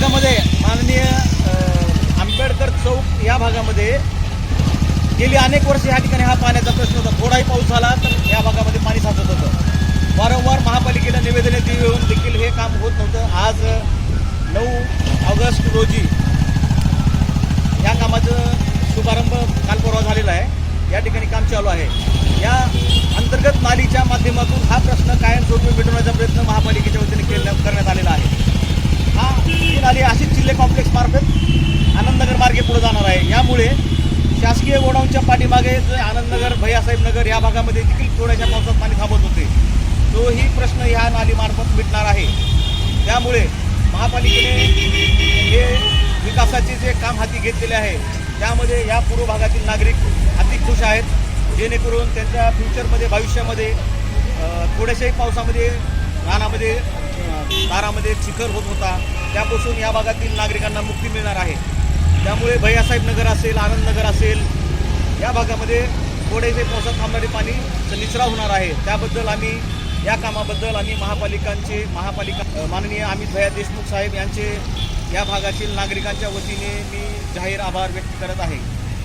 भागामध्ये माननीय आंबेडकर चौक या भागामध्ये गेली अनेक वर्ष या ठिकाणी हा पाण्याचा प्रश्न होता. थोडाही पाऊस झाला तर या भागामध्ये पाणी साचत होतं. वारंवार महापालिकेला निवेदने देऊन देखील हे काम होत नव्हतं. आज नऊ ऑगस्ट रोजी या कामाचं शुभारंभ काल परवा झालेला आहे. या ठिकाणी काम चालू आहे. या अंतर्गत नालीच्या माध्यमातून हा प्रश्न कायमस्वरूपी मिटवण्याचा प्रयत्न महापालिकेच्या वतीने केला करण्यात आलेला आहे हा ही नाली कॉम्प्लेक्स मार्फत आनंदनगर मार्गे पुढे जाणार आहे. यामुळे शासकीय गोडाऊनच्या पाठीमागे आनंदनगर भैयासाहेब नगर या भागामध्ये देखील थोड्याशा पावसात पाणी थांबत होते. तोही प्रश्न ह्या नालीमार्फत मिटणार आहे. त्यामुळे महापालिकेने हे विकासाचे जे काम हाती घेतलेले आहे त्यामध्ये या पूर्व भागातील नागरिक अति खुश आहेत. जेणेकरून त्यांच्या फ्युचरमध्ये भविष्यामध्ये थोड्याशाही पावसामध्ये रानामध्ये दारामध्ये चिखल होत होता. त्यापासून या भागातील नागरिकांना मुक्ती मिळणार आहे. त्यामुळे भैयासाहेब नगर असेल आनंदनगर असेल या भागामध्ये थोडेसे पावसात थांबणारे पाणी निचरा होणार आहे. त्याबद्दल आम्ही या कामाबद्दल आम्ही महापालिकांचे महापालिका माननीय अमित भैया देशमुख साहेब यांचे या भागातील नागरिकांच्या वतीने मी जाहीर आभार व्यक्त करत आहे.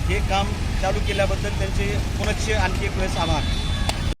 हे काम चालू केल्याबद्दल त्यांचे पुनश्च आणखी एक वेळेस आभार.